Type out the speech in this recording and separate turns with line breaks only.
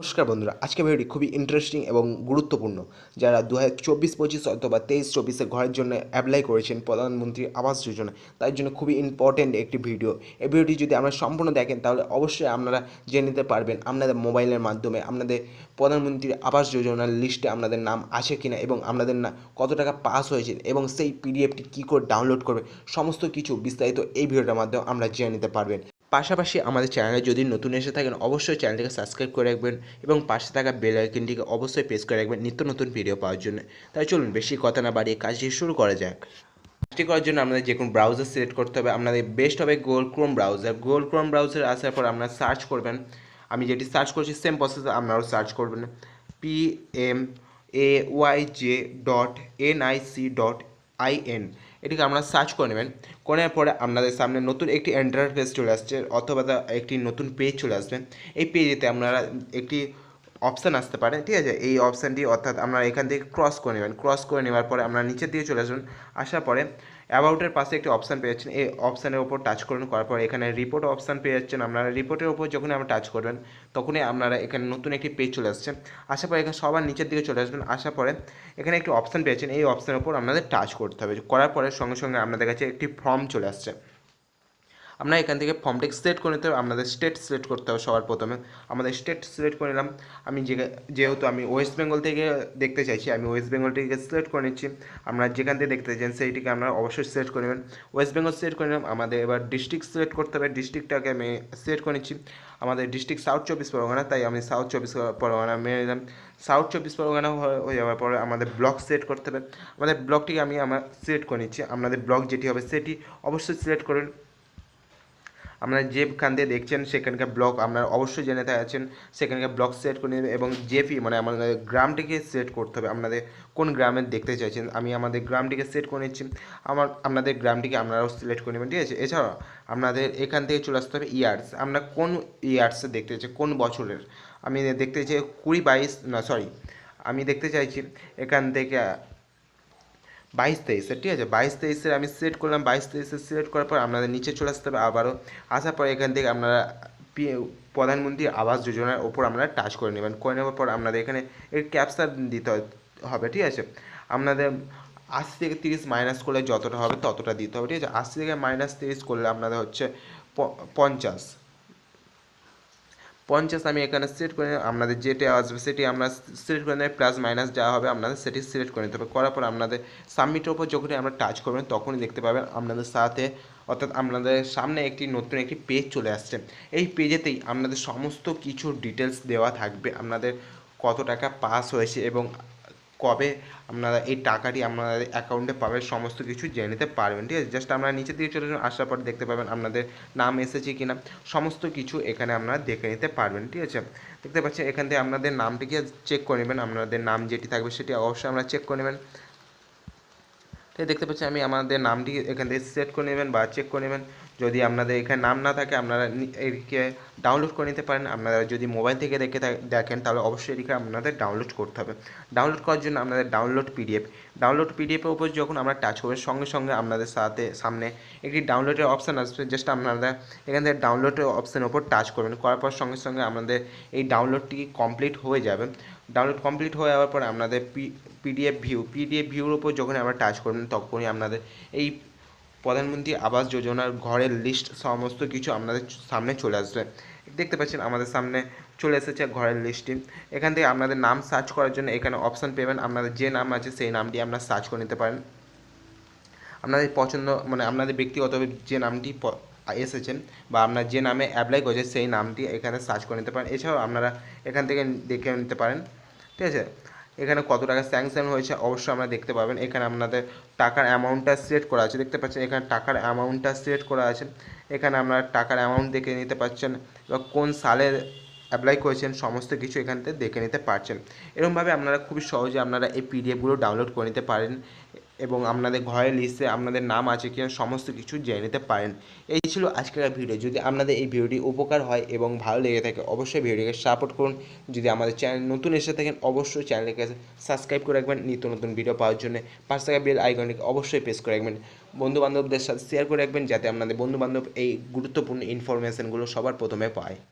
নমস্কার বন্ধুরা আজকে ভিডিওটি খুবই ইন্টারেস্টিং এবং গুরুত্বপূর্ণ। যারা দু হাজার চব্বিশ, পঁচিশ অথবা তেইশ, চব্বিশে ঘরের জন্য অ্যাপ্লাই করেছেন প্রধানমন্ত্রী আবাস যোজনা, তার জন্য খুবই ইম্পর্ট্যান্ট একটি ভিডিও। এই ভিডিওটি যদি আপনারা সম্পূর্ণ দেখেন, তাহলে অবশ্যই আপনারা জেনে নিতে পারবেন আপনাদের মোবাইলের মাধ্যমে আপনাদের প্রধানমন্ত্রী আবাস যোজনার লিস্টে আপনাদের নাম আছে কিনা এবং আপনাদের না কত টাকা পাস হয়েছে এবং সেই পিডিএফটি কী করে ডাউনলোড করবে, সমস্ত কিছু বিস্তারিত এই ভিডিওটার মাধ্যমে আমরা জেনে নিতে পারবেন। পাশাপাশি আমাদের চ্যানেলে যদি নতুন এসে থাকেন, অবশ্যই চ্যানেলটিকে সাবস্ক্রাইব করে রাখবেন এবং পাশে থাকা বেল আইকনটিকে অবশ্যই প্রেস করে রাখবেন নিত্য নতুন ভিডিও পাওয়ার জন্য। তাই চলুন, বেশি কথা না বাড়িয়ে কাজটি শুরু করা যাক। কাজটি করার জন্য আপনাদের যে কোনো ব্রাউজার সিলেক্ট করতে হবে। আপনাদের বেস্ট হবে Google Chrome browser Google Chrome browser আসার পর আপনারা সার্চ করবেন। আমি যেটি সার্চ করছি সেম প্রসেস আপনারাও সার্চ করবেন। P M A Y J dot N I C dot I N এটিকে আপনারা সার্চ করে নেবেন। করার পরে আপনাদের সামনে নতুন একটি এন্টারফেস চলে আসছে, অথবা একটি নতুন পেজ চলে আসবে। এই পেজেতে আপনারা একটি অপশান আসতে পারে, ঠিক আছে? এই অপশানটি অর্থাৎ আপনারা এখান থেকে ক্রস করে নেবেন। ক্রস করে নেওয়ার পরে আপনারা নিচের দিকে চলে আসবেন। আসার পরে অ্যাবাউটের পাশে একটি অপশান পেয়ে যাচ্ছেন। এই অপশানের ওপর টাচ করুন, করার পর এখানে রিপোর্ট অপশান পেয়ে যাচ্ছেন আপনারা। রিপোর্টের ওপর যখনই আপনারা টাচ করবেন, তখনই আপনারা এখানে নতুন একটি পেজ চলে আসছে। আসার পরে এখানে সবার নিচের দিকে চলে আসবেন। আসার পরে এখানে একটি অপশান পেয়েছেন এই অপশানের ওপর আপনাদের টাচ করতে হবে। করার পরে সঙ্গে সঙ্গে আপনাদের কাছে একটি ফর্ম চলে আসছে। আপনারা এখান থেকে ফর্মটি সিলেক্ট করে নিতে হবে আপনাদের স্টেট সিলেক্ট করতে হবে সবার প্রথমে। আমাদের স্টেট সিলেক্ট করে নিলাম। আমি যেহেতু আমি ওয়েস্ট বেঙ্গল থেকে দেখতে চাইছি, আমি ওয়েস্ট বেঙ্গল থেকে সিলেক্ট করে নিচ্ছি। আপনারা যেখান থেকে দেখতে চাইছেন সেইটিকে আপনারা অবশ্যই সিলেক্ট করে নেবেন। ওয়েস্ট বেঙ্গল সিলেক্ট করে নিলাম, আমাদের এবার ডিস্ট্রিক্ট সিলেক্ট করতে হবে। ডিস্ট্রিক্টটাকে আমি সিলেক্ট করে নিচ্ছি। আমাদের ডিস্ট্রিক্ট সাউথ চব্বিশ পরগনা তাই আমি সাউথ চব্বিশ পরগনা মেনে নিলাম সাউথ চব্বিশ পরগনা হয়ে যাওয়ার পরে আমাদের ব্লক সিলেক্ট করতে হবে। আমাদের ব্লকটিকে আমি আমার সিলেক্ট করে নিচ্ছি। আপনাদের ব্লক যেটি হবে সেটি অবশ্যই সিলেক্ট করুন। আপনারা যেখান দিয়ে দেখছেন, সেখানকার ব্লক আপনারা অবশ্যই জেনে আছেন সেখানকার ব্লক সিলেক্ট করে নেবেন এবং জেপি মানে আমাদের গ্রামটিকে সিলেক্ট করতে হবে। আপনাদের কোন গ্রামে দেখতে চাইছেন, আমি আমাদের গ্রামটিকে সিলেক্ট করে নিচ্ছি। আমার, আপনাদের গ্রামটিকে আপনারাও সিলেক্ট করে নেবেন, ঠিক আছে? এছাড়াও আপনাদের এখান থেকে চলে আসতে হবে ইয়ার্স। আমরা কোন ইয়ার্সে দেখতে চাই কোন বছরের? আমি দেখতে চাই কুড়ি বাইশ, না সরি আমি দেখতে চাইছি এখান থেকে বাইশ তেইশে, ঠিক আছে? বাইশ তেইশের আমি সিলেক্ট করলাম, বাইশ তেইশে সিলেক্ট করার পর আপনাদের নিচে চলে আসতে হবে আবারও। আসার পর এখান থেকে আপনারা প্রধানমন্ত্রী আবাস যোজনার ওপর আপনারা টাচ করে নেবেন। করে নেওয়ার পর আপনাদের এখানে এর ক্যাপচার দিতে হবে, ঠিক আছে? আপনাদের আশি থেকে তিরিশ মাইনাস করলে যতটা হবে ততটা দিতে হবে, ঠিক আছে? আশি থেকে মাইনাস তিরিশ করলে আপনাদের হচ্ছে পঞ্চাশ। পঞ্চাশ আমি এখানে সিলেক্ট করে আপনাদের যেটি আসবে সেটি আমরা সিলেক্ট করে নেবেন প্লাস মাইনাস যা হবে আপনাদের সেটি সিলেক্ট করে নিতে হবে। করার পর আপনাদের সাবমিটের উপর যখনই আমরা টাচ করবেন, তখনই দেখতে পাবেন আপনাদের সাথে, অর্থাৎ আপনাদের সামনে একটি নতুন একটি পেজ চলে আসছে। এই পেজেতেই আপনাদের সমস্ত কিছু ডিটেলস দেওয়া থাকবে। আপনাদের কত টাকা পাস হয়েছে এবং কবে আপনারা এই টাকাটি আপনাদের অ্যাকাউন্টে পাবেন, সমস্ত কিছু জেনে নিতে পারবেন, ঠিক আছে? জাস্ট আপনারা নিচের দিকে চলে আসার পর দেখতে পাবেন আপনাদের নাম এসেছে কি না সমস্ত কিছু এখানে আপনারা দেখে নিতে পারবেন, ঠিক আছে? দেখতে পাচ্ছেন, এখান থেকে আপনাদের নামটিকে চেক করে নেবেন, আপনাদের নাম যেটি থাকবে সেটি অবশ্যই আমরা চেক করে নেবেন। দেখতে পাচ্ছি আমি আমাদের নামটি এখান থেকে সেট করে নেবেন বা চেক করে নেবেন। যদি আপনাদের এখানে নাম না থাকে, আপনারা এটিকে ডাউনলোড করে নিতে পারেন। আপনারা যদি মোবাইল থেকে দেখে দেখেন, তাহলে অবশ্যই এটিকে আপনাদের ডাউনলোড করতে হবে। ডাউনলোড করার জন্য আপনাদের ডাউনলোড পিডিএফ ডাউনলোড পিডিএফের উপর যখন আমরা টাচ করব, সঙ্গে সঙ্গে আপনাদের সাথে, সামনে একটি ডাউনলোডের অপশান আসবে। জাস্ট আপনারা এখান থেকে ডাউনলোডের অপশানের উপর টাচ করবেন। করার পর সঙ্গে সঙ্গে আপনাদের এই ডাউনলোডটি কমপ্লিট হয়ে যাবে। ডাউনলোড কমপ্লিট হয়ে যাওয়ার পর আপনাদের পিডিএফ ভিউ পিডিএফ ভিউর উপর যখন আমরা টাচ করবেন, তখনই আপনাদের এই প্রধানমন্ত্রী আবাস যোজনার ঘরের লিস্ট সমস্ত কিছু আপনাদের সামনে চলে আসবে। দেখতে পাচ্ছেন আমাদের সামনে চলে এসেছে ঘরের লিস্টটি এখান থেকে আপনাদের নাম সার্চ করার জন্য এখানে অপশান পেবেন। আপনাদের যে নাম আছে সেই নামটি আপনারা সার্চ করে নিতে পারেন। আপনাদের পছন্দ মানে আপনাদের ব্যক্তিগতভাবে যে নামটি এসেছেন বা আপনার যে নামে অ্যাপ্লাই করেছে সেই নামটি এখানে সার্চ করে নিতে পারেন। এছাড়াও আপনারা এখান থেকে দেখে নিতে পারেন। ঠিক আছে? এখানে কত টাকা স্যাংশন হয়েছে অবশ্যই আমরা দেখতে পাবেন। এখানে আপনাদের টাকার অ্যামাউন্টটা সিলেক্ট করা আছে, দেখতে পাচ্ছেন? এখানে টাকার অ্যামাউন্টটা সিলেক্ট করা আছে। এখানে আপনারা টাকার অ্যামাউন্ট দেখে নিতে পারছেন বা কোন সালে অ্যাপ্লাই করেছেন, সমস্ত কিছু এখান থেকে দেখে নিতে পারছেন। এরকমভাবে আপনারা খুবই সহজে আপনারা এই পিডিএফগুলো ডাউনলোড করে নিতে পারেন। এবং আপনাদের ঘরের লিস্টে আপনাদের নাম আছে কিনা সমস্ত কিছু জেনে নিতে পারেন। এই ছিল আজকের ভিডিও যদি আপনাদের এই ভিডিওটি উপকার হয় এবং ভালো লেগে থাকে, অবশ্যই ভিডিওকে সাপোর্ট করুন। যদি আমাদের চ্যানেল নতুন এসে থাকেন, অবশ্যই চ্যানেলকে সাবস্ক্রাইব করে রাখবেন। নিত্য নতুন ভিডিও পাওয়ার জন্য পাঁচ টাকা বেল আইকনটিকে অবশ্যই প্রেস করে রাখবেন। বন্ধু বান্ধবদের সাথে শেয়ার করে রাখবেন, যাতে আপনাদের বন্ধু বান্ধব এই গুরুত্বপূর্ণ ইনফরমেশনগুলো সবার প্রথমে পায়।